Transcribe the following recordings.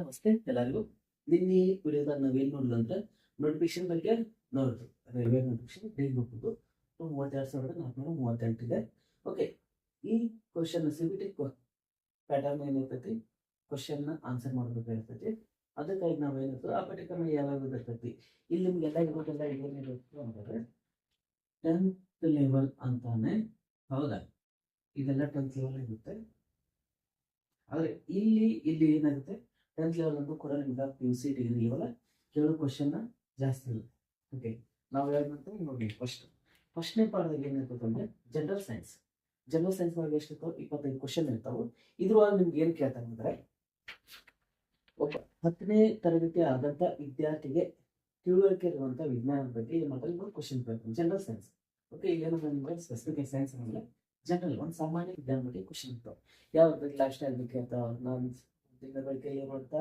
ನಮಸ್ತೆ ಎಲ್ಲರಿಗೂ ನಿನ್ನೆ ವಿಡಿಯೋದಾಗ ನಾವೇನು ನೋಡಿದ್ವಿ ಅಂದ್ರೆ ನೋಟಿಫಿಕೇಶನ್ ಬಗ್ಗೆ ನೋಡೋದು ರೈಲ್ವೆ ನೋಟಿಫಿಕೇಶನ್ ಡೈಲಿ ನೋಡ್ಬೋದು. ಮೂವತ್ತೆರಡು ಸಾವಿರದ ನಾಲ್ಕುನೂರ ಮೂವತ್ತೆಂಟಿದೆ ಓಕೆ ಈ question C B T pattern ಏನಿರ್ತೈತಿ question answer ಮಾಡ್ಬೇಕಾಗಿರ್ತೈತಿ ಅದಕ್ಕಾಗಿ ನಾವು ಏನಿರ್ತದೆ ಆ ಪಠ್ಯಕ್ರಮ ಯಾವ್ಯಾವ ಇರ್ತೈತಿ. ಇಲ್ಲಿ ನಿಮ್ಗೆಲ್ಲ ಇರೋದೆಲ್ಲ ಏನಿರುತ್ತೆ ಅಂತಂದ್ರೆ ಟೆಂತ್ ಲೆವೆಲ್ ಅಂತಾನೆ. ಹೌದಾ? ಇದೆಲ್ಲ ಟೆಂತ್ ಲೆವೆಲ್ ಇರುತ್ತೆ. ಆದ್ರೆ ಇಲ್ಲಿ ಇಲ್ಲಿ ಏನಾಗುತ್ತೆ? ಟೆಂತ್ ಲೆವೆಲ್ ಅಂತೂ ಕೂಡ ನಿಮ್ಗೆ P U C degree level ಕೇಳೋ ಕ್ವಶನ್ ಜಾಸ್ತಿ ಇಲ್ಲ ಓಕೆ ನಾವು ಯಾವ್ದು ಮಾಡ್ತೀವಿ ನೋಡಿ ಫಸ್ಟ್ ಫಸ್ಟ್ನೇ ಪಾಠದಾಗ ಏನಿರ್ತದೆ ಅಂದರೆ ಜನರಲ್ ಸೈನ್ಸ್ ಜನರಲ್ ಸೈನ್ಸ್ ಒಳಗೆ ಎಷ್ಟು ಇರ್ತಾವೆ? ಇಪ್ಪತ್ತೈದು ಕ್ವಶನ್ ಇರ್ತಾವೆ. ಇದ್ರೊಳಗೆ ನಿಮ್ಗೆ ಏನು ಕೇಳ್ತಾರೆ ಅಂದರೆ ಒಬ್ಬ ಹತ್ತನೇ ತರಗತಿ ಆದಂಥ ವಿದ್ಯಾರ್ಥಿಗೆ ತಿಳುವಳಿಕೆ ಇರುವಂಥ ವಿಜ್ಞಾನದ ಬಗ್ಗೆ ಏನು ಮಾಡ್ತಾರೆ? ಒಂದು ಕ್ವಶನ್ ಕೇಳ್ತಾರೆ. ಜನರಲ್ ಸೈನ್ಸ್ ಓಕೆ ಏನಂದ್ರೆ ನಿಮಗೆ ಸ್ಪೆಸಿಫಿಕ್ ಸೈನ್ಸ್ ಅಂದರೆ ಜನರಲ್ ಒಂದು ಸಾಮಾನ್ಯ ವಿಜ್ಞಾನ ಬಗ್ಗೆ ಕ್ವಶನ್ ಇರ್ತಾವೆ. ಯಾವ ಲೈಫ್ ಸ್ಟೈಲ್ ಬಗ್ಗೆ ಅಂತ ನಾನು ದಿನಗಳಿಗೆ ಏನು ಮಾಡ್ತಾ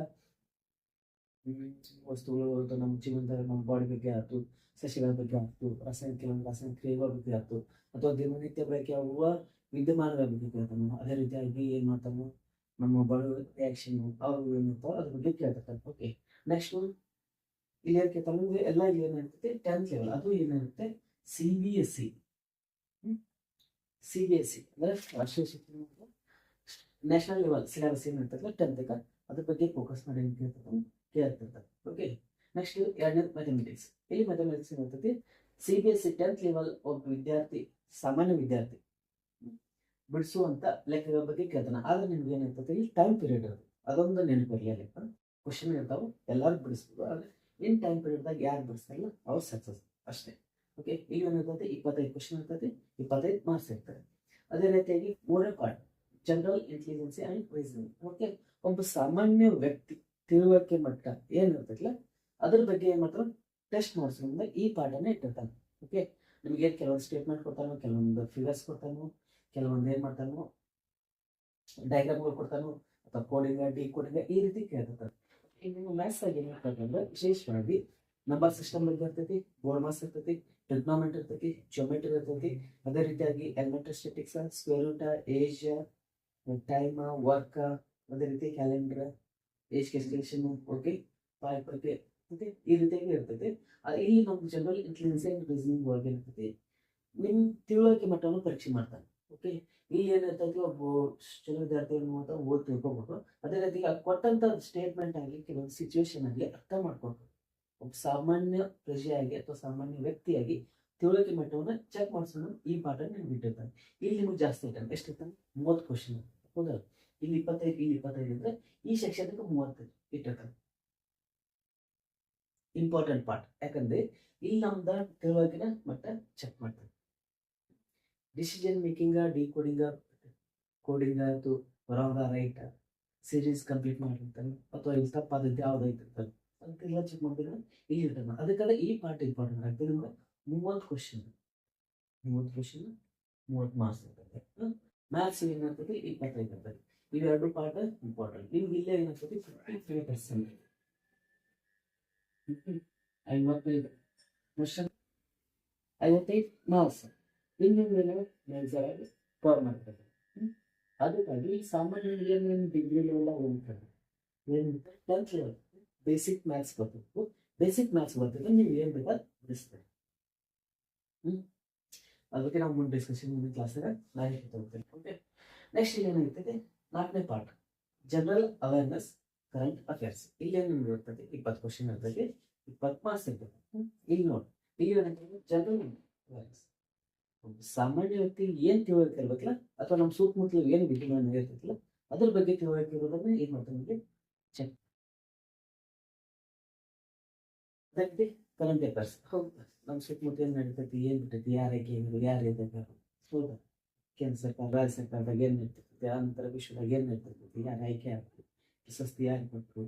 ವಸ್ತುಗಳು ನಮ್ಮ ಜೀವನದ ನಮ್ಮ ಬಾಡಿ ಬಗ್ಗೆ ಆಯ್ತು ಸಸ್ಯಗಳ ಬಗ್ಗೆ ಆಯ್ತು ರಾಸಾಯನಿಕ ರಾಸಾಯನಿಕ ಕ್ರಿಯೆಗಳ ಬಗ್ಗೆ ಆಯ್ತು ಅಥವಾ ದಿನನಿತ್ಯ ಬಳಕೆ ಆಗುವ ವಿದ್ಯಮಾನಗಳ ಬಗ್ಗೆ ಕೇಳ್ತಾನೆ. ಅದೇ ರೀತಿಯಾಗಿ ಏನ್ ಮಾಡ್ತಾನೆ? ನಮ್ಮ ಬಾಡಿ ರಿಯಾಕ್ಷನ್ ಅವ್ರು ಏನಿರ್ತಾವ ಅದ್ರ ಬಗ್ಗೆ ಕೇಳ್ತಾರೆ ಓಕೆ ನೆಕ್ಸ್ಟ್ ಇಲ್ಲಿ ಏನ್ ಕೇಳ್ತಾನೆ ಎಲ್ಲ ಇಲ್ಲಿ ಏನಿರ್ತೈತೆ ಟೆಂತ್ ಲೆವೆಲ್ ಅದು ಏನಿರುತ್ತೆ C B S C C B S C ಅಂದ್ರೆ ರಾಷ್ಟ್ರೀಯ ಶಿಕ್ಷಣ ನ್ಯಾಷನಲ್ ಲೆವೆಲ್ ಸಿಲೆಬಸ್ ಏನಿರ್ತಲ್ಲ ಟೆಂತ್ಗೆ ಅದ್ರ ಬಗ್ಗೆ ಫೋಕಸ್ ಮಾಡಿ ಅಂತ ಕೇಳ್ತಾರೆ ಕೇಳ್ತಿರ್ತಾರೆ ಓಕೆ ನೆಕ್ಸ್ಟ್ ಎರಡನೇ ಮ್ಯಾಥಮೆಟಿಕ್ಸ್ ಇಲ್ಲಿ mathematics ಏನಿರ್ತೈತಿ C B S C tenth level ಒಬ್ಬ ವಿದ್ಯಾರ್ಥಿ, ಸಾಮಾನ್ಯ ವಿದ್ಯಾರ್ಥಿ. ಬಿಡಿಸುವಂಥ ಲೆಕ್ಕಗಳ ಬಗ್ಗೆ ಕೇಳ್ತಾನೆ. ಆದ್ರೆ ನಿಮ್ಗೆ ಏನಿರ್ತೈತಿ ಇಲ್ಲಿ ಟೈಮ್ ಪೀರಿಯಡ್ ಇರೋದು ಅದೊಂದು ನೆನಪಿರಲಿ ಅಲ್ಲಿ ಕ್ವಶನ್ ಇರ್ತಾವೆ, ಎಲ್ಲರೂ ಬಿಡಿಸ್ಬೋದು. ಆದ್ರೆ ಇನ್ ಟೈಮ್ ಪೀರಿಯಡ್ದಾಗ ಯಾರು ಬಿಡಿಸ್ತಾರಲ್ಲ, ಅವ್ರು ಸಕ್ಸಸ್ ಅಷ್ಟೇ. ಓಕೆ ಇಲ್ಲಿ ಏನಿರ್ತೈತಿ ಇಪ್ಪತ್ತೈದು ಕ್ವಶನ್ ಇರ್ತೈತಿ. ಇಪ್ಪತ್ತೈದು ಮಾರ್ಕ್ಸ್ ಇರ್ತದೆ. ಅದೇ ರೀತಿಯಾಗಿ ಮೂರನೇ part general intelligence and reasoning okay ಒಬ್ಬ ಸಾಮಾನ್ಯ ವ್ಯಕ್ತಿ ತಿಳುವಳಿಕೆ ಮಟ್ಟ ಏನಿರ್ತಲ್ಲ ಅದ್ರ ಬಗ್ಗೆ ಏನು ಮಾಡ್ತಾರೆ ಟೆಸ್ಟ್ ಮಾಡಿಸೋದ್ರಿಂದ ಈ ಪಾಠನ ಇಟ್ಟಿರ್ತಾನೆ. ಓಕೆ ನಿಮಗೆ ಕೆಲವೊಂದು ಸ್ಟೇಟ್ಮೆಂಟ್ ಕೊಡ್ತಾನೋ, ಕೆಲವೊಂದು ಫಿಗರ್ಸ್ ಕೊಡ್ತಾನೋ, ಕೆಲವೊಂದು ಏನು ಮಾಡ್ತಾನೋ ಡೈಗ್ರಾಮ್ಗಳು ಕೊಡ್ತಾನೋ, ಅಥವಾ ಕೋಡಿಂಗ ಡಿ ಕೋಡಿಂಗ ಈ ರೀತಿ ಕೇಳ್ತಿರ್ತಾನೆ. ಈಗ ನಿಮ್ಮ ಮ್ಯಾಥ್ಸ್ ಆಗಿ ಏನು ಮಾಡ್ಬೇಕಂದ್ರೆ ವಿಶೇಷವಾಗಿ ನಂಬರ್ ಸಿಸ್ಟಮ್ ಬಗ್ಗೆ ಇರ್ತೈತಿ ಬೋರ್ಡ್ ಮಾಸ್ ಇರ್ತೈತಿ ಟ್ರಿಗ್ನೋಮೆಂಟ್ ಇರ್ತೈತಿ ಜೊಮೆಟ್ರಿ ಇರ್ತೈತಿ, ಅದೇ ರೀತಿಯಾಗಿ elementary statistics square root age time work ಅದೇ ರೀತಿ ಕ್ಯಾಲೆಂಡರ್ ಏಜ್ ಕ್ಯಾಲ್ಕುಲೇಷನ್ ಓಕೆ ಪಾಯ್ ಮತ್ತೆ ಈ ರೀತಿಯಾಗಿ ಇರ್ತೈತಿ ಇಲ್ಲಿ ನಮ್ಮ ಜನರಲ್ ಇಂಟೆಲಿಜೆನ್ಸ್ ಅಂಡ್ ರೀಸನಿಂಗ್ ಒಳಗೆ ಇರ್ತೈತಿ ನಿಮ್ಮ ತಿಳುವಳಿಕೆ ಮಟ್ಟವನ್ನು ಪರೀಕ್ಷೆ ಮಾಡ್ತಾನೆ ಓಕೆ ಇಲ್ಲಿ ಏನಿರ್ತೈತಿ ಒಬ್ಬ ಚಲೋ ವಿದ್ಯಾರ್ಥಿ ಅನ್ನುವಂತ ಓದ್ ತಿಳ್ಕೊಬೇಕು. ಅದೇ ರೀತಿ ಕೊಟ್ಟಂತ ಸ್ಟೇಟ್ಮೆಂಟ್ ಆಗಲಿ, ಕೆಲವೊಂದು ಸಿಚುವೇಶನ್ ಆಗಲಿ ಅರ್ಥ ಮಾಡ್ಕೊಬೇಕು. ಒಬ್ಬ ಸಾಮಾನ್ಯ ಪ್ರಜೆಯಾಗಿ ಅಥವಾ ಸಾಮಾನ್ಯ ವ್ಯಕ್ತಿಯಾಗಿ ತಿಳುವಳಿಕೆ ಮಟ್ಟವನ್ನು ಚೆಕ್ ಮಾಡಿಸೋಣ ಈ ಪಾಠ ನೀವು ಇಟ್ಟಿರ್ತಾನೆ ಇಲ್ಲಿ ನಿಮ್ಗೆ ಜಾಸ್ತಿ ಇರ್ತಾನೆ ಎಷ್ಟು ಇರ್ತಾನೆ ಮೂವತ್ತು ಕ್ವಶನ್ ಹೌದಾ? ಇಲ್ಲಿ ಇಪ್ಪತ್ತೈದು ಇಲ್ಲಿ ಇಪ್ಪತ್ತೈದು ಅಂದ್ರೆ ಈ ಸೆಕ್ಷನ್ಗೆ ಮೂವತ್ತೈದು ಇಟ್ಟಿರ್ತಾನೆ ಇಂಪಾರ್ಟೆಂಟ್ ಪಾರ್ಟ್ ಯಾಕಂದ್ರೆ ಇಲ್ಲಿ ನಮ್ದ ತಿಳುವಳಿಕೆನ ಮಟ್ಟ ಚೆಕ್ ಮಾಡ್ತಾರೆ. ಡಿಸಿಷನ್ ಮೇಕಿಂಗ್ ಡಿ ಕೋಡಿಂಗ ಆಯ್ತು ರಾಂಗ್ ರೈಟ್ ಸೀರೀಸ್ ಕಂಪ್ಲೀಟ್ ಮಾಡಿರ್ತಾನೆ ಅಥವಾ ಇಲ್ಲಿ ತಪ್ಪಾದದ್ದು ಯಾವ್ದು ಇರ್ತಾನೆ ಅದಕ್ಕೆಲ್ಲ ಚೆಕ್ ಮಾಡಿದ್ರೆ ಇಲ್ಲಿ ಇರ್ತಾನೆ ಅದಕ್ಕಾದ್ರೆ ಈ ಪಾರ್ಟ್ ಇಂಪಾರ್ಟೆಂಟ್ ಆಗ್ತದೆ ಮೂವತ್ತು ಕ್ವಶನ್ ಮೂವತ್ತು ಕ್ವಶನ್ ಮೂವತ್ತು ಮಾರ್ಕ್ಸ್ ಇರ್ತದೆ. ಮ್ಯಾಥ್ಸ್ ಏನಾಗ್ತದೆ ಇಪ್ಪತ್ತೈದು ಇರ್ತದೆ. ಇವೆರಡು ಪಾಠ ಇಂಪಾರ್ಟೆಂಟ್ ನಿಮ್ಗೆ ಇಲ್ಲೇ ಏನಾಗ್ತದೆ ಫಿಫ್ಟಿ ತ್ರೀ ಪರ್ಸೆಂಟ್ ಐವತ್ತೈದು. ಕ್ವಶನ್ ಐವತ್ತೈದು ಮಾರ್ಕ್ಸ್ ಇನ್ನೊಂದು ಮೇಲ್ಸಾಗಿ ಪರ್ ಮಾಡ್ತದೆ ಅದಕ್ಕಾಗಿ ಸಾಮಾನ್ಯ ಏನೇನು ಡಿಗ್ರಿ ಲೆವೆಲ್ ಹೋಗ್ತದೆ? ಏನು? ಟೆಂತ್ ಲೆವೆಲ್ ಬೇಸಿಕ್ ಮ್ಯಾಥ್ಸ್ ಬರ್ತದೆ. ಬೇಸಿಕ್ ಮ್ಯಾಥ್ಸ್ ಬರ್ತದೆ. ನೀವು ಏನು ಬೇಕಾದ್ರೆ ಬಿಡಿಸ್ತಾರೆ ಅದಕ್ಕೆ ನಾವು ಮುಂದೆ ಡಿಸ್ಕಷನ್ ಮುಂದಿನ ಕ್ಲಾಸಾಗ ನಾನು ಓಕೆ ನೆಕ್ಸ್ಟ್ ಇಲ್ಲಿ ಏನಾಗ್ತದೆ ನಾಲ್ಕನೇ part general awareness current affairs ಇಲ್ಲಿ ಏನು ಇರ್ತದೆ ಇಪ್ಪತ್ತು ಕ್ವಶನ್ ಇರ್ತದೆ ಇಪ್ಪತ್ತು ಮಾರ್ಕ್ಸ್ ಇರ್ತದೆ? ಇಲ್ಲಿ ನೋಡಿ. ಇಲ್ಲಿ ಏನಾಗ್ತದೆ ಜನರಲ್ ಅವೇರ್ನೆಸ್ ಸಾಮಾನ್ಯ ವ್ಯಕ್ತಿ ಏನು ತಿಳುವಳಿಕೆ ಇರ್ಬೇಕಲ್ಲ, ಅಥವಾ ನಮ್ಮ ಸುತ್ತಮುತ್ತಲು ಏನು ವಿದ್ಯಮಾನ ಇರ್ತೈತಿಲ್ಲ, ಅದ್ರ ಬಗ್ಗೆ ತಿಳುವಳಿಕೆ ಇರೋದನ್ನ ಏನು ಮಾಡ್ತಾರೆ ನಮಗೆ? ಚೆಕ್ ಕರೆಂಟ್ ಅಫೇರ್ಸ್ ಹೌದು. ನಮ್ಮ ಸುತ್ತಮುತ್ತ ಏನ್ ನಡೀತೈತಿ? ಏನ್ ಬಿಟ್ಟೈತಿ? ಯಾರಿಗೆ ಏನು ಯಾರು ಇದ್ದಾರೆ ಹೌದಾ? ಕೇಂದ್ರ ಸರ್ಕಾರ ರಾಜ್ಯ ಸರ್ಕಾರದಾಗ ಏನ್ ನಡೀತೈತಿ? ಅಂತರ ವಿಶ್ವದಾಗ ಏನ್ ನಡೀತೈತಿ? ಯಾರು ಆಯ್ಕೆ ಆಗ್ತದೆ ಪ್ರಶಸ್ತಿ ಯಾರು ಕೊಟ್ಟರು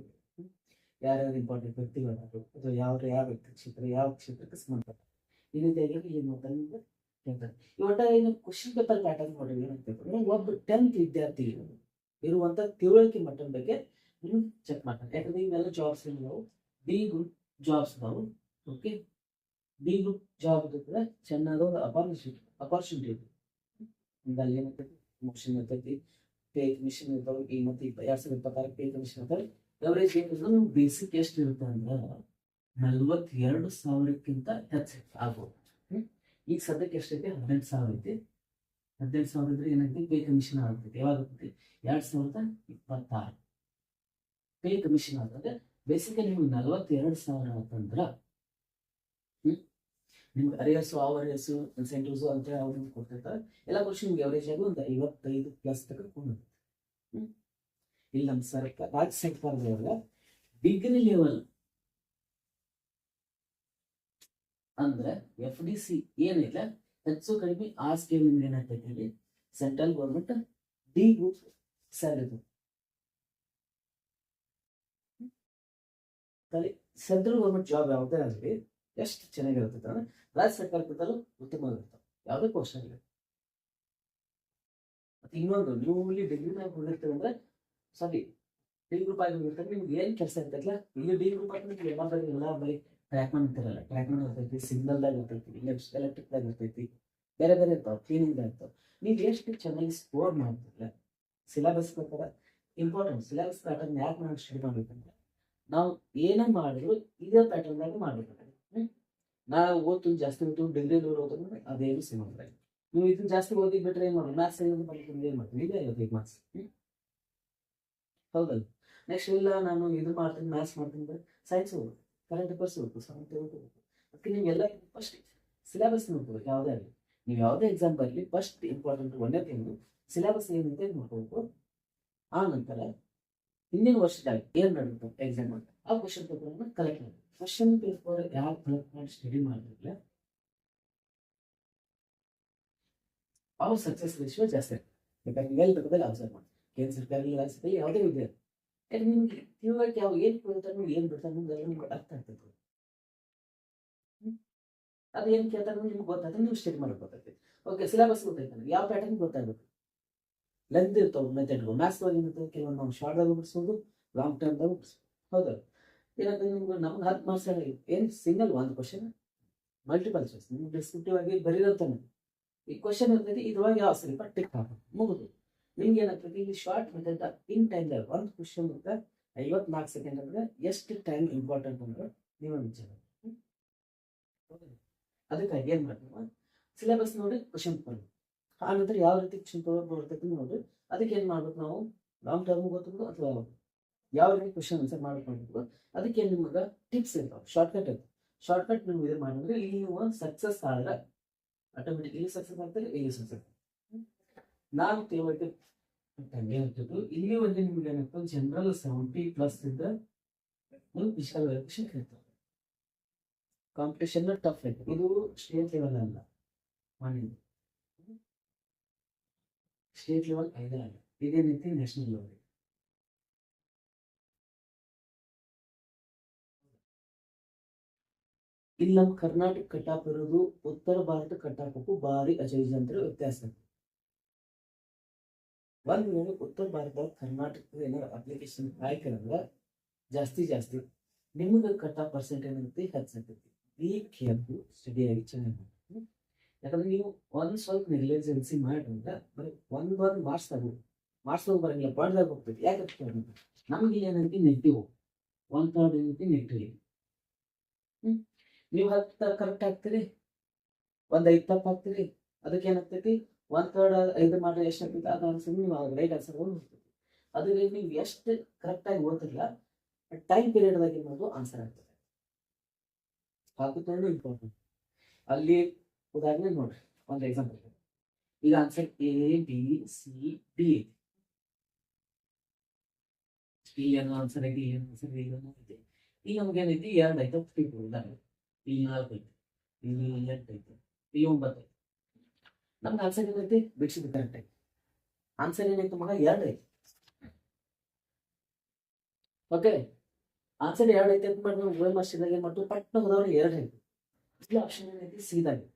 ಯಾರ್ಯಾರು ಇಂಪಾರ್ಟೆಂಟ್ ವ್ಯಕ್ತಿಗಳಾದ್ರು? ಅಥವಾ ಯಾವ ಯಾವ ವ್ಯಕ್ತಿ ಕ್ಷೇತ್ರ, ಯಾವ ಕ್ಷೇತ್ರಕ್ಕೆ ಸಂಬಂಧಪಟ್ಟ? ಈ ರೀತಿಯಾಗಿ ಏನ್ ಮಾಡ್ತಾರೆ ಹೇಳ್ತಾರೆ ಈ ಒಟ್ಟ ಏನು ಕ್ವಶನ್ ಪೇಪರ್ ಪ್ಯಾಟರ್ನ್ ನೋಡ್ರಿ ಏನಂತ ಒಬ್ಬ ಟೆಂತ್ ವಿದ್ಯಾರ್ಥಿ ಇರುವಂತ ತಿಳುವಳಿಕೆ ಮಟ್ಟದ ಬಗ್ಗೆ ಚೆಕ್ ಮಾಡ್ತಾರೆ. ಯಾಕಂದ್ರೆ ಇವೆಲ್ಲ ಜಾಬ್ಸ್ ಏನಿದಾವು ಡಿ ಗುಡ್ ಜಾಬ್ಸ್ ಅದಾವು ಓಕೆ ಡಿ ಗ್ರೂಪ್ ಜಾಬ್ ಇದ್ರೆ ಚೆನ್ನಾದ ಒಂದು ಅಪಾರ್ಚುನಿಟಿ ಅಪಾರ್ಚುನಿಟಿ ಇದೆ ಅಲ್ಲಿ ಏನಾಗ್ತೈತಿ ಮೋಷನ್ ಇರ್ತೈತಿ ಪೇ ಕಮಿಷನ್ ಇರ್ತಾವೆ, ಈ ಮತ್ತೆ ಎರಡು ಸಾವಿರದ ಇಪ್ಪತ್ತಾರು ಪೇ ಕಮಿಷನ್ ಇರ್ತಾವೆ. ಎವರೇಜ್ ಏನಿದ್ರು ಬೇಸಿಕ್ ಎಷ್ಟು ಇರುತ್ತೆ ಅಂದ್ರೆ ನಲ್ವತ್ತೆರಡು ಸಾವಿರಕ್ಕಿಂತ ಹೆಚ್ಚು ಆಗ್ಬೋದು? ಈಗ ಸದ್ಯಕ್ಕೆ ಎಷ್ಟೈತಿ? ಹದಿನೆಂಟು ಸಾವಿರ ಐತಿ. ಹದಿನೆಂಟು ಸಾವಿರ ಇದ್ರೆ ಏನೈತಿ? ಪೇ ಕಮಿಷನ್ ಆಗ್ತೈತಿ. ಯಾವಾಗ ಆಗ್ತೈತಿ? ಎರಡ್ ಸಾವಿರದ ಇಪ್ಪತ್ತಾರು. ಪೇ ಕಮಿಷನ್ ಆದಾಗ ಬೇಸಿಕಲಿ ನಿಮ್ಗೆ ನಲ್ವತ್ತೆರಡು ಸಾವಿರ ಹ್ಮ್ ನಿಮ್ಗೆ ಅರಿಯರ್ಸು ಆ ಅರಿಯರ್ಸು ಇನ್ಸೆಂಟಿವ್ಸು ಅಂತ ನಿಮ್ಗೆ ಕೊಟ್ಟಿರ್ತಾರೆ ಎಲ್ಲ ವರ್ಷ ನಿಮ್ಗೆ ಎವರೇಜ್ ಆಗಿ ಒಂದು ಐವತ್ತೈದು ಪ್ಲಸ್ ಹ್ಮ್. ಇಲ್ಲಿ ನಮ್ಮ ಸರ್ಕಾರ ರಾಜ್ಯ ಸರ್ಕಾರದೊಳಗ ಡಿಗ್ರಿ ಲೆವೆಲ್ ಅಂದ್ರೆ ಎಫ್ ಡಿ ಸಿ ಏನಿಲ್ಲ ಹೆಚ್ಚು ಕಡಿಮೆ ಆ ಸ್ಕೀಮ್ ನಿಮ್ಗೆ ಏನಾಗ್ತೈತಿ ಹೇಳಿ central government D group salary central government job ಯಾವುದೇ ಆಗಲಿ ಎಷ್ಟು ಚೆನ್ನಾಗಿರುತ್ತೆ ಅಂದ್ರೆ ರಾಜ್ಯ ಸರ್ಕಾರಕ್ಕಿಂತಲೂ ಉತ್ತಮವಾಗಿರುತ್ತೆ ಯಾವುದೇ ಇಲ್ಲ ಮತ್ತೆ ಇನ್ನೊಂದು ನೀವು ಇಲ್ಲಿ ಡಿಗ್ರಿನಾಗ ಹೋಗಿರ್ತೀವಿ ಅಂದ್ರೆ ಸಾರಿ ಡಿ ಗ್ರೂಪ್ ಆಗಿ ಹೋಗಿರ್ತಾರೆ ನಿಮ್ಗೆ ಏನ್ ಕೆಲಸ ಇರ್ತೈತಲ್ಲ ಇಲ್ಲಿ ಡಿ ಗ್ರೂಪ್ ಆಗಿ ನಿಮ್ಗೆ ಎಲ್ಲ ಬರೀ ಎಲ್ಲ ಬರೀ ಟ್ರ್ಯಾಕ್ ಮಾಡಿ ಇರ್ತಾರಲ್ಲ ಟ್ರ್ಯಾಕ್ ಮಾಡಿ ಇರ್ತೈತಿ ಸಿಗ್ನಲ್ದಾಗ ಇರ್ತೈತಿ ಎಲೆಕ್ಟ್ರಿಕ್ದಾಗ ಇರ್ತೈತಿ, ಬೇರೆ ಬೇರೆ ಇರ್ತಾವೆ ಕ್ಲೀನಿಂಗ್ ಇರ್ತಾವೆ. ನೀವು ಎಷ್ಟು ಚೆನ್ನಾಗಿ ಸ್ಕೋರ್ ಮಾಡ್ತಿರಲ್ಲ ಸಿಲೆಬಸ್ ಪ್ರಕಾರ ಇಂಪಾರ್ಟೆಂಟ್ ಸಿಲೆಬಸ್ ಪ್ಯಾಟರ್ನ್ ಯಾಕೆ ನಾವು ಸ್ಟಡಿ ಮಾಡ್ಬೇಕಂದ್ರೆ, ನಾವು ಏನೇ ಮಾಡಿದ್ರು ಇದೇ ಪ್ಯಾಟರ್ನ್ದಾಗ ಮಾಡ್ಬೇಕಾಗುತ್ತೆ ಹ್ಮ್ ನಾವು ಓದ್ತು ಜಾಸ್ತಿ ಓದ್ತು ಡಿಗ್ರಿ ಓದಿದ್ರೆ ಅದೇನು ಸಿಗೋದಿಲ್ಲ ನೀವು ಇದನ್ನ ಜಾಸ್ತಿ ಓದಿ ಬಿಟ್ರೆ ಏನು ಮಾಡೋದು? ಮ್ಯಾಥ್ಸ್ ಏನು ಬಂದ್ರೆ ಏನು ಮಾಡ್ತೀನಿ ಇದೇ ಐವತ್ತೈದು ಮಾರ್ಕ್ಸ್ ಹೌದಲ್ಲ? ನೆಕ್ಸ್ಟ್ ಇಲ್ಲ ನಾನು ಇದು ಮಾಡ್ತೀನಿ ಮ್ಯಾಥ್ಸ್ ಮಾಡ್ತೀನಿ ಅಂದ್ರೆ ಸೈನ್ಸ್ ಹೋಗ್ಬೇಕು ಕರೆಂಟ್ ಅಫೇರ್ಸ್ ಹೋಗ್ಬೇಕು ಸೈನ್ಸ್ ಹೋಗ್ಬೇಕು ಅದಕ್ಕೆ ನೀವೆಲ್ಲ ಫಸ್ಟ್ ಸಿಲೆಬಸ್ ನೋಡ್ಬೋದು ಯಾವುದೇ ಆಗಲಿ. ನೀವು ಯಾವುದೇ ಎಕ್ಸಾಮ್ ಬರಲಿ ಫಸ್ಟ್ ಇಂಪಾರ್ಟೆಂಟ್ ಒಂದೇ ತಿಂಗಳು ಸಿಲೆಬಸ್ ಏನಿದೆ ನೋಡ್ಕೋಬೇಕು. ಆ ನಂತರ ಹಿಂದಿನ ವರ್ಷದಾಗ ಏನು ನಡೆಯುತ್ತೆ ಎಕ್ಸಾಮ್ ಅಂತ? ಆ ಕ್ವಶನ್ ಪೇಪರನ್ನು ಕಲೆಕ್ಟ್ ಮಾಡಿ ಕ್ವಶನ್ ಪೇಪರ್ ಯಾವ ಕಲೆಕ್ಟ್ ಮಾಡಿ ಸ್ಟಡಿ ಮಾಡಿದ್ರೆ ಅವ್ರ ಸಕ್ಸಸ್ ರೇಷಿಯೋ ಜಾಸ್ತಿ ನೀವು ಎಲ್ಲಿ ಬೇಕಾದಾಗ ಅಬ್ಸರ್ವ್ ಮಾಡಿ ಕೇಂದ್ರ ಸರ್ಕಾರದಲ್ಲಿ ರಾಜ್ಯದಲ್ಲಿ ಯಾವುದೇ ವಿದ್ಯಾರ್ಥಿ ಯಾಕಂದ್ರೆ ನಿಮ್ಗೆ ತಿಳುವಳಿಕೆ ಯಾವ ಏನು ಕೇಳ್ತಾರೆ ನೀವು ಏನು ಬಿಡ್ತಾರೆ ನಿಮ್ಗೆ ನಿಮ್ಗೆ ಅರ್ಥ ಆಗ್ತೈತೆ ಅದು ಏನು ಕೇಳ್ತಾರೆ ನಿಮ್ಗೆ ಗೊತ್ತಾಗ್ತದೆ, ನೀವು ಸ್ಟಡಿ ಮಾಡೋಕೆ ಗೊತ್ತಾಗ್ತದೆ. ಓಕೆ ಸಿಲೆಬಸ್ ಗೊತ್ತೈತೆ ನನಗೆ ಯಾವ ಪ್ಯಾಟರ್ನ್ ಗೊತ್ತಾಗಬೇಕು? ಲೆಂತ್ ಇರ್ತಾವೆ ಮೆಥಡ್ಗಳು ಮ್ಯಾಥ್ಸ್ ಏನಿರ್ತದೆ ಕೆಲವೊಂದು ನಾವು ಶಾರ್ಟ್ದಾಗ ಬಿಡಿಸ್ಬೋದು ಲಾಂಗ್ ಟರ್ಮ್ದಾಗ ಬಿಡಿಸ್ಬೋದು ಹೌದಾ ಏನಂದ್ರೆ ನಿಮ್ಗೆ ನಮ್ಗೆ ಹತ್ತು ಮಾರ್ಕ್ಸ್ ಏನು ಸಿಂಗಲ್ ಒಂದು ಕ್ವಶನ್ ಮಲ್ಟಿಪಲ್ ಚಾಯ್ಸ್ ನಿಮ್ಗೆ ಡಿಸ್ಕ್ರಿಪ್ಟಿವ್ ಆಗಿ ಬರೀರಂತಾನೆ ಈ ಕ್ವಶನ್ ಇರ್ತೈತಿ ಇದ್ರೊಳಗೆ ಯಾವ ಸರಿ ಟಿಕ್ ಹಾಕೋದು? ಮುಗಿದು. ನಿಮ್ಗೆ ಏನಾಗ್ತದೆ ಇಲ್ಲಿ ಶಾರ್ಟ್ ಮೆಥಡ್ ಇನ್ ಟೈಮ್ ಒಂದು ಕ್ವಶನ್ ಇರುತ್ತೆ ಐವತ್ನಾಲ್ಕು ಸೆಕೆಂಡ್ ಅಂದ್ರೆ ಎಷ್ಟು ಟೈಮ್ ಇಂಪಾರ್ಟೆಂಟ್ ಅಂದ್ರೆ ನೀವು ವಿಚಾರ? ಅದಕ್ಕಾಗಿ ಏನ್ ಮಾಡ್ತೀವಿ ಸಿಲೆಬಸ್ ನೋಡಿ ಕ್ವಶನ್ ಆ ನಂತರ ಯಾವ ರೀತಿ ಕ್ವಶನ್ ಬರ್ತೈತಿ ನೋಡಿ. ಅದಕ್ಕೆ ಏನ್ ಮಾಡ್ಬೇಕು ನಾವು? ಲಾಂಗ್ ಟರ್ಮ್ ಗೊತ್ತಿದ್ದು ಅಥವಾ ಯಾವ ರೀತಿ ಕ್ವಶನ್ ಆನ್ಸರ್ ಮಾಡ್ಕೊಂಡಿದ್ರು ಅದಕ್ಕೆ ನಿಮ್ಗೆ ಟಿಪ್ಸ್ ಇರ್ತಾವೆ ಶಾರ್ಟ್ಕಟ್ ಇರ್ತಾವೆ. ಶಾರ್ಟ್ಕಟ್ ನೀವು ಇದು ಮಾಡಿದ್ರೆ ಇಲ್ಲಿ ನೀವು ಸಕ್ಸಸ್ ಆದ್ರೆ ಆಟೋಮೆಟಿಕ್ ಇಲ್ಲಿ ಸಕ್ಸಸ್ ಆಗ್ತಾರೆ ಇಲ್ಲಿ ಸಕ್ಸಸ್ ನಾನು ತಿಳುವಳಿಕೆ ಹಂಗೆ ಇಲ್ಲಿ ಒಂದು ನಿಮ್ಗೆ ಏನಾಗ್ತದೆ ಜನರಲ್ ಸೆವೆಂಟಿ ಪ್ಲಸ್ ಇಂದ ಒಂದು ವಿಶಾಲ ವೆರಿಫಿಕೇಶನ್ ಇರ್ತದೆ. ಕಾಂಪಿಟೇಷನ್ ಟಫ್ ಐತೆ ಇದು ಸ್ಟೇಟ್ ಲೆವೆಲ್ ಅಲ್ಲ. ಮಾಡಿದ್ದು ಸ್ಟೇಟ್ ಲೆವೆಲ್ ಐದೇ ಅಲ್ಲ. ರೀತಿ ನ್ಯಾಷನಲ್ ಲೆವೆಲ್ ಇಲ್ಲಿ ನಮ್ಮ ಕರ್ನಾಟಕ ಕಟ್ಟಾಪ್ ಇರೋದು ಉತ್ತರ ಭಾರತ ಕಟ್ಟಾಪಕ್ಕೂ ಭಾರಿ ಅಜಗಜಾಂತರ ವ್ಯತ್ಯಾಸ. ಒಂದ್ ವೇಳೆ ಉತ್ತರ ಭಾರತದಾಗ ಕರ್ನಾಟಕದ ಏನಾರ ಅಪ್ಲಿಕೇಶನ್ ಹಾಕಿರಂದ್ರ ಜಾಸ್ತಿ ಜಾಸ್ತಿ ನಿಮ್ಗೆ ಕಟ್ ಆಫ್ ಪರ್ಸೆಂಟ್ ಏನಿರುತ್ತೆ ಹೆಚ್ಚಾಗ್ತೈತಿ ಈ ಕೇಳ್ದು ಸ್ಟಡಿಯಾಗಿ ಚೆನ್ನಾಗಿ? ಯಾಕಂದ್ರೆ ನೀವು ಒಂದ್ ಸ್ವಲ್ಪ ನೆಗ್ಲಿಜೆನ್ಸಿ ಮಾಡಿದ್ರೆ ಬರೀ ಒಂದ್ ಒಂದ್ ಮಾರ್ಕ್ಸ್ ತಗೋ. ಮಾರ್ಕ್ಸ್ ಬರಂಗಿಲ್ಲ, ಪಡ್ದಾಗ ಹೋಗ್ತೈತಿ ಯಾಕೆ ನಮ್ಗೆ ಏನಾಗಿ ಏನೈತಿ ನೆಗೆಟಿವ್ ಒಂದ್ ಥರ್ಡ್ ಏನೈತಿ ನೆಗೆಟಿವ್ ನೀವು ಹತ್ತು ಕರೆಕ್ಟ್ ಹಾಕ್ತೀರಿ ಒಂದು ಐದು ತಪ್ಪು ಹಾಕ್ತೀರಿ ಅದಕ್ಕೆ ಏನಾಗ್ತೈತಿ? ಒಂದು ಥರ್ಡ್ ಐದು ಮಾಡ್ರೆ ಎಷ್ಟು ಆಗ್ತೈತಿ? ಅದು ಅನ್ಸಿದ್ರೆ ನೀವು ರೈಟ್ ಆನ್ಸರ್ ಹೋಗ್ತೈತಿ ಅದ್ರಲ್ಲಿ ನೀವು ಎಷ್ಟು ಕರೆಕ್ಟ್ ಆಗಿ ಓದ್ತಿರಲ್ಲ ಟೈಮ್ ಪೀರಿಯಡ್ದಾಗ ಏನು ಆನ್ಸರ್ ಆಗ್ತದೆ. ಹಾಕುತ್ತೇನೆ ಇಂಪಾರ್ಟೆಂಟ್ ಅಲ್ಲಿ ಉದಾಹರಣೆ ನೋಡ್ರಿ, ಒಂದು ಎಕ್ಸಾಂಪಲ್ ಈಗ answer A B C D ಇಲ್ಲಿ ಏನೋ ಆನ್ಸರ್ ಐತಿ ಏನು ಆನ್ಸರ್ ಏನೋ ಐತಿ ಈಗ ನಮ್ಗೆ ಏನೈತಿ ಎರಡು ಐತೆ ಉದಾಹರಣೆ. ನಾಲ್ಕು ಐತಿ ಇಲ್ಲಿ ಎಂಟು ಐತಿ ಇಲ್ಲಿ ಒಂಬತ್ತು ಐತಿ ನಮ್ಗೆ ಆನ್ಸರ್ ಏನೈತಿ? ಬಿಡಿಸಿದ ಕರೆಕ್ಟ್ ಐತಿ ಆನ್ಸರ್ ಏನೈತೆ ಮಗ? ಎರಡು. ಐತಿ ಓಕೆ ಆನ್ಸರ್ ಎರಡು ಐತೆ ಅಂತ ಮಾಡಿ ನಾವು ಗೋಲ್ ಮಾಸ್ಟರ್ದಾಗ ಏನು ಮಾಡ್ತೀವಿ? ಪಟ್ನ ಹೋದವ್ರಿಗೆ ಎರಡು. ಐತಿ ಇಲ್ಲಿ ಆಪ್ಷನ್ ಏನೈತಿ? ಸೀದಾಗಿ.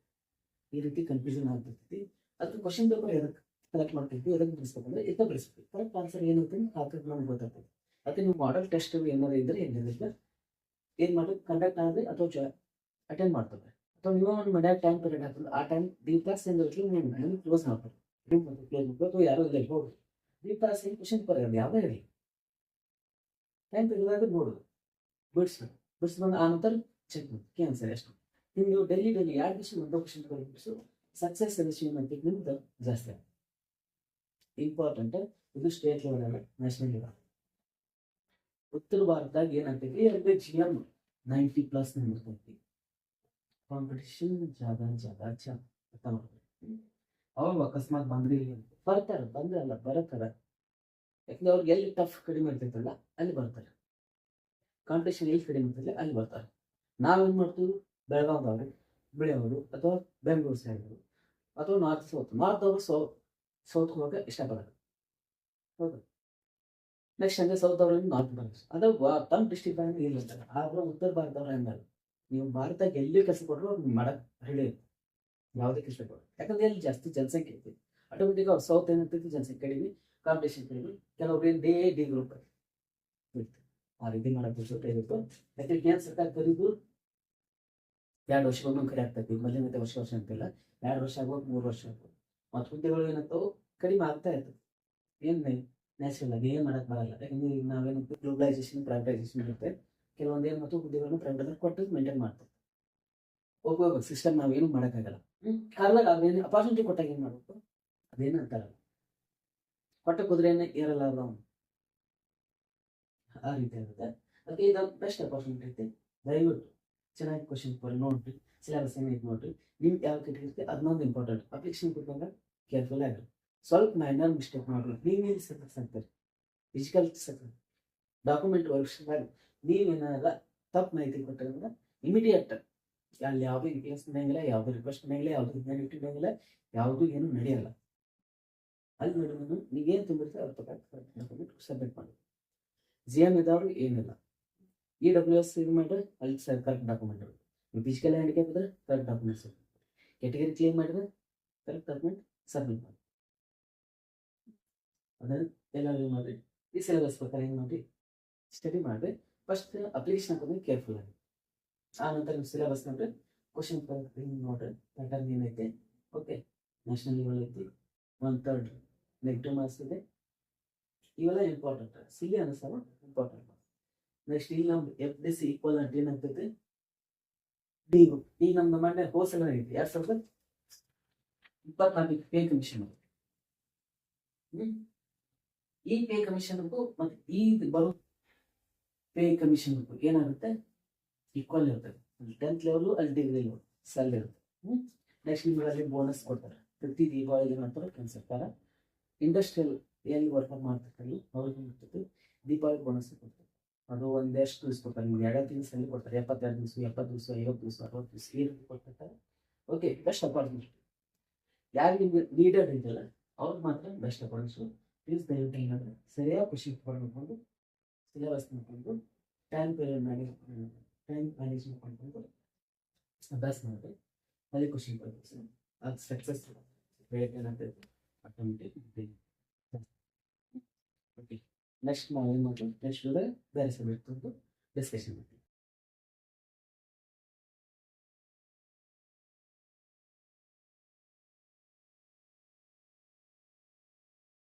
ಈ ರೀತಿ ಕನ್ಫ್ಯೂಷನ್ ಆಗ್ತಿರ್ತೈತಿ ಅದಕ್ಕೆ ಕ್ವಶನ್ ಪೇಪರ್ ಎದಕ್ಕೆ ಕಲೆಕ್ಟ್ ಮಾಡ್ತಿದ್ವಿ ಎದಕ್ಕೆ ಬಿಡಿಸ್ಬೇಕಂದ್ರೆ ಇತ್ತ ಬಿಡಿಸ್ಬೇಕು ಕರೆಕ್ಟ್ ಆನ್ಸರ್ ಏನೈತಿ ಹಾಕಿದ್ರೆ ನಮ್ಗೆ ಗೊತ್ತಾಗ್ತದೆ. ಅದಕ್ಕೆ ನೀವು ಮಾಡಲ್ ಟೆಸ್ಟ್ ಏನಾರು ಇದ್ರೆ ಏನಿದ್ರೆ ಏನು ಮಾಡಿ ಕಂಡಕ್ಟ್ ಆದರೆ ಅಥವಾ ಅಟೆಂಡ್ ಮಾಡ್ತವೆ. ಅಥವಾ ನೀವು ಒಂದು ಮನ್ಯಾಗ ಟೈಮ್ ಪೀರಿಯಡ್ ಹಾಕಿದ್ರೆ ಆ ಟೈಮ್ ಡಿ ಕ್ಲಾಸ್ ಏನು ಇರಲಿ ನೀವು ಮನೇಲಿ ಕ್ಲೋಸ್ ಮಾಡ್ತಾರೆ ಕ್ಲೋಸ್ ಮಾಡ್ಬೇಕು ಅಥವಾ ಯಾರೋ ಇಲ್ಲ ಹೋಗಿ ಡಿ ಕ್ಲಾಸ್ ಏನು ಕ್ವಶನ್ ಪೇಪರ್ ಇರಲಿ ಯಾವುದೇ ಇರಲಿ ಟೈಮ್ ತೆಗೆದಾಗ ನೋಡೋದು. ಬಿಡಿಸ್ಬೇಕು ಬಿಡಿಸಿ ಬಂದು ಆನಂತರ ಚೆಕ್ ಮಾಡಿ ಕ್ಯಾನ್ಸರ್ ಎಷ್ಟು? ನೀವು ಡೈಲಿ ಡೈಲಿ ಎರಡು ದಿವಸ ಒಂದು ಕ್ವಶನ್ ಬಿಡಿಸು ಸಕ್ಸಸ್ ರೇಷಿಯೋ ಅಂತ ನಿಮ್ದು ಜಾಸ್ತಿ ಆಗುತ್ತೆ. ಇಂಪಾರ್ಟೆಂಟ್ ಇದು ಸ್ಟೇಟ್ ಲೆವೆಲ್ ಅಲ್ಲ ನ್ಯಾಷನಲ್ ಲೆವೆಲ್ ಉತ್ತರ ಭಾರತದಾಗ ಏನಾಗ್ತೈತಿ? ಎರಡು ಜಿ ಎಂ ನೈಂಟಿ ಪ್ಲಸ್ ಇರ್ತೈತಿ ಕಾಂಪಿಟೇಷನ್ ಜಾಗ ಜಾಗ ಜಾ ಅಂತ ಅವಾಗ ಅಕಸ್ಮಾತ್ ಬಂದ್ರಿ ಬರ್ತಾರೆ ಬಂದ್ರಲ್ಲ ಬರತ್ತಾರ ಯಾಕಂದ್ರೆ ಅವ್ರಿಗೆ ಎಲ್ಲಿ ಟಫ್ ಕಡಿಮೆ ಇರ್ತೈತಲ್ಲ, ಅಲ್ಲಿ ಬರ್ತಾರೆ. ಕಾಂಪಿಟೇಷನ್ ಎಲ್ಲಿ ಕಡಿಮೆ ಇರ್ತಲ್ಲ ಅಲ್ಲಿ ಬರ್ತಾರೆ. ನಾವೇನು ಮಾಡ್ತೀವಿ? ಬೆಳಗಾವ್ದವ್ರು ಬಿಳಿಯವರು ಅಥವಾ ಬೆಂಗಳೂರು ಸೈಡ್ ಅಥವಾ ನಾರ್ತ್ ಸೌತ್. ನಾರ್ತ್ ಅವರು ಸೌ ಸೌತ್ ಹೋಗಕ್ಕೆ ಇಷ್ಟಪಡೋದು. ಹೌದು. ನೆಕ್ಸ್ಟ್ ಹಂಗೆ ಸೌತ್ ಅವ್ರು ನಾರ್ತ್ ಬರೋದು. ಅದು ತಮ್ಮ ಡಿಸ್ಟಿಕ್ ಬ್ಯಾಂಕ್ ಇಲ್ಲ ಅಂತಾರೆ ಆದ್ರೆ ಉತ್ತರ ಭಾರತದವ್ರು ಹಂಗಲ್ಲ. ನೀವು ಭಾರತಕ್ಕೆ ಎಲ್ಲಿ ಕೆಲಸ ಕೊಟ್ಟರು ಅವ್ರು ಮಾಡಕ್ ರೆಡಿ ಇರುತ್ತೆ. ಯಾವುದೇ ಕೆಲಸ ಕೊಡೋದು ಯಾಕಂದ್ರೆ ಎಲ್ಲಿ ಜಾಸ್ತಿ ಜನಸಂಖ್ಯೆ ಐತಿ. ಆಟೋಮೆಟಿಕ್ ಅವ್ರು ಸೌತ್ ಏನಿರ್ತೈತಿ ಜನಸಂಖ್ಯೆ ಕಡಿಮೆ. ಕಾಂಪಿಟೇಷನ್ ಕಡಿಮೆ. ಕೆಲವೊಬ್ರೇನು ಡಿ ಡಿ ಗ್ರೂಪ್ ಆ ರೀತಿ ಮಾಡಕ್ ಜೊತೆ ಇರುತ್ತೆ ಯಾಕಂದ್ರೆ ಕೇಂದ್ರ ಸರ್ಕಾರ ಕರೀದು ಎರಡು ವರ್ಷಕ್ಕೊಮ್ಮೆ ಕರೆ ಆಗ್ತೈತಿ ಮೊದಲೇ ಮತ್ತೆ ವರ್ಷ ವರ್ಷ ಅಂತಿಲ್ಲ. ಎರಡು ವರ್ಷ ಆಗ್ಬೋದು, ಮೂರು ವರ್ಷ ಆಗ್ಬೋದು. ಮತ್ತು ಹುದ್ದೆಗಳು ಏನಂತವು? ಕಡಿಮೆ ಆಗ್ತಾ ಇರ್ತದೆ. ಏನು ನ್ಯಾಚುರಲ್ ಆಗಿ ಏನು ಮಾಡಕ್ ಬರಲ್ಲ. ಯಾಕಂದ್ರೆ ಈಗ ನಾವೇನಂತ ಗ್ಲೋಬಲೈಸೇಷನ್ ಪ್ರೈವೇಟೈಸೇಷನ್ ಇರುತ್ತೆ. ಕೆಲವೊಂದು ಏನು ಮತ್ತು ಹುದ್ದೆಗಳನ್ನು ಪ್ರೈವೇಟ್ ಕೊಟ್ಟು ಮೇಂಟೈನ್ ಮಾಡ್ತಾರೆ ಹೋಗ್ಬೇಕು ಸಿಸ್ಟಮ್ ನಾವೇನು ಮಾಡೋಕ್ಕಾಗಲ್ಲ. ಕಾರಣ ಅದೇನು ಅಪಾರ್ಚುನಿಟಿ ಕೊಟ್ಟಾಗ ಏನು ಮಾಡಬೇಕು? ಅದೇನು ಅಂತಾರಲ್ಲ. ಕೊಟ್ಟ ಕುದುರೆಯನ್ನು ಏರಲ್ಲ ಅವನು. ಆ ರೀತಿ ಆಗುತ್ತೆ. ಅದಕ್ಕೆ ಇದು ಬೆಸ್ಟ್ ಅಪಾರ್ಚುನಿಟಿ ಐತೆ. ದಯವಿಟ್ಟು ಚೆನ್ನಾಗಿ ಕ್ವಶನ್ ಪೇಪರ್ ನೋಡ್ರಿ ಸಿಲೆಬಸ್ ಇದು ನೋಡ್ರಿ. ನಿಮ್ಗೆ ಯಾವ ಕೆಟ್ಟಿರುತ್ತೆ ಅದನ್ನೊಂದು ಇಂಪಾರ್ಟೆಂಟ್ ಅಪ್ಲಿಕೇಶನ್ ಕೊಟ್ಟಾಗ ಕೇರ್ಫುಲ್ ಆಗಿರಿ. ಸ್ವಲ್ಪ ಮೈನರ್ ಮಿಸ್ಟೇಕ್ ಮಾಡ್ರಿ. ನೀವು ಸಕ್ಸಸ್ ಆಗ್ತಾರೆ ಫಿಸಿಕಲ್ ಸಕ್ಸಸ್ ಡಾಕ್ಯುಮೆಂಟ್ ವರ್ಷದಾಗ ನೀವೇನಾದ ತಪ್ಪು ಮಾಹಿತಿ ಕೊಟ್ಟಂದ್ರೆ ಇಮಿಡಿಯೇಟ್ ಅಲ್ಲಿ ಯಾವುದೇ ಕೇಸ್ ನಡೆಯಂಗಿಲ್ಲ ಯಾವುದೇ ರಿಕ್ವೆಸ್ಟ್ ಮಾಡಿಲ್ಲ ಯಾವುದೇ ವಿಜ್ಞಾನ ನಡೆಯಂಗಿಲ್ಲ ಯಾವುದೂ ಏನು ನಡೆಯಲ್ಲ. ಅಲ್ಲಿ ನೋಡಿ ನೀವೇನು ತುಂಬಿರ್ತೀರ ಅದ್ರ ಪ್ರಕಾರ ಸಬ್ಮಿಟ್ ಮಾಡಿ. ಜಿ ಎಂ ಇದ್ದವರು ಏನಿಲ್ಲ. ಇ ಡಬ್ಲ್ಯೂ ಎಸ್ ಇದು ಮಾಡಿದ್ರೆ ಅಲ್ಲಿ ಸರ್ ಕರೆಕ್ಟ್ ಡಾಕ್ಯುಮೆಂಟ್ ನೀವು ಫಿಸಿಕಲ್ ಹ್ಯಾಂಡಿಕ್ಯಾಪ್ ಇದ್ರೆ ಕರೆಕ್ಟ್ ಡಾಕ್ಯುಮೆಂಟ್ಸ್ ಕೆಟಗರಿ ಕ್ಲೇಮ್ ಮಾಡಿದ್ರೆ ಕರೆಕ್ಟ್ ಡಾಕ್ಯುಮೆಂಟ್ ಸಬ್ಮಿಟ್ ಮಾಡಿ. ಅದನ್ನು ಎಲ್ಲರೂ ಮಾಡಿ, ಈ ಸಿಲೆಬಸ್ ಪ್ರಕಾರ ಏನು ಮಾಡಿ ಸ್ಟಡಿ ಮಾಡಿ. ಫಸ್ಟ್ ಅಪ್ಲಿಕೇಶನ್ ಹಾಕೋದ್ರೆ ಕೇರ್ಫುಲ್ ಆಗಿ. ಆ ನಂತರ ಸಿಲೆಬಸ್ ನೋಡ್ರಿ ಕ್ವಶನ್ ಹಿಂಗೆ ನೋಡ್ರಿ ಪ್ಯಾಟರ್ನ್ ಏನೈತೆ ಓಕೆ ನ್ಯಾಷನಲ್ ಲೆವೆಲ್ ಐತಿ ಒನ್ ಥರ್ಡ್ ನೆಗೆಟಿವ್ ಮಾರ್ಕ್ಸ್ ಇದೆ. ಇವೆಲ್ಲ ಇಂಪಾರ್ಟೆಂಟ್ ಸಿಲಿ ಅನಿಸ್ತಾವ ಇಂಪಾರ್ಟೆಂಟ್ ನೆಕ್ಸ್ಟ್ ಈಗ ನಮ್ದು ಎಫ್ ಡಿ ಸಿ ಈಕ್ವಲ್ ಅಂತ ಏನಾಗ್ತೈತೆ ಡಿ ಈಗ ನಮ್ದು ಮಂಡ್ಯ ಹೋಲ್ಸೇಲ್ ಐತಿ ಎರಡ್ ಸಾವಿರದ ಇಪ್ಪತ್ನಾಲ್ಕು ಪೇ ಕಮಿಷನ್ ಈ ಪೇ ಕಮಿಷನ್ಗೂ ಮತ್ತೆ ಈ ಬರೋ ಪೇ ಕಮಿಷನ್ ಏನಾಗುತ್ತೆ? ಈಕ್ವಲ್ ಇರ್ತದೆ ಅಲ್ಲಿ ಟೆಂತ್ ಲೆವೆಲು ಅಲ್ಲಿ ಡಿಗ್ರಿ ಲೆವೆಲ್ ಸಲ್ ಇರುತ್ತೆ. ನೆಕ್ಸ್ಟ್ ನಿಮ್ಗೆ ಅಲ್ಲಿ ಬೋನಸ್ ಕೊಡ್ತಾರೆ. ಪ್ರತಿ ದೀಪಾವಳಿಗೆ ಮಾಡ್ತಾರೆ ಕೆಲ್ಸ ಸರ್ಕಾರ ಇಂಡಸ್ಟ್ರಿಯಲ್ ಎಲ್ಲಿ ವರ್ಕರ್ ಮಾಡ್ತಿರ್ತಾರೆ ಅವ್ರಿಗೆ ಮಾಡ್ತಿರ್ತೀವಿ ದೀಪಾವಳಿ ಬೋನಸ್ ಕೊಡ್ತಾರೆ. ಅದು ಒಂದೆಷ್ಟು ದಿವಸ ಕೊಡ್ತಾರೆ. ನಿಮ್ಗೆ ಎರಡು ತಿಂಗಳಲ್ಲಿ ಕೊಡ್ತಾರೆ. ಎಪ್ಪತ್ತೆರಡು ದಿವಸ, ಎಪ್ಪತ್ತು ದಿವಸ, ಐವತ್ತು ದಿವಸ, ಅರವತ್ತು ದಿವಸ, ಈ ರೀತಿ ಕೊಟ್ಟಿರ್ತಾರೆ ಓಕೆ ಬೆಸ್ಟ್ ಅಪಾರ್ಚುನಿಟಿ ಯಾರಿಗೆ ನಿಮಗೆ ನೀಡೆಡ್ ಇದೆಯಲ್ಲ, ಅವ್ರಿಗೆ ಮಾತ್ರ ಬೆಸ್ಟ್ ಅಪಾರ್ಚುನಿಟಿ ಪ್ಲೀಸ್ ದಯವಿಟ್ಟು ಏನಾದರೂ ಸರಿಯಾಗಿ ಖುಷಿ ನೋಡ್ಕೊಂಡು ಸಿಲೆಬಸ್ ನೋಡ್ಕೊಂಡು time period manage time management ಮಾಡ್ಕೊಂಡು ಅಭ್ಯಾಸ ಮಾಡಿದ್ರೆ ಅಲ್ಲಿ ಖುಷಿ ಪಡ್ಬೇಕು ಅದು ಸಕ್ಸಸ್ ರೇಟ್ ಏನಾಗ್ತೈತೆ ಆಟೋಮೆಟಿಕ್ ಓಕೆ ನೆಕ್ಸ್ಟ್ ನಾವು ಏನು ಮಾಡೋದು ನೆಕ್ಸ್ಟ್ ಬೇರೆ ಸಬ್ಜೆಕ್ಟ್ ಡಿಸ್ಕಷನ್ ಮಾಡ್ತೀವಿ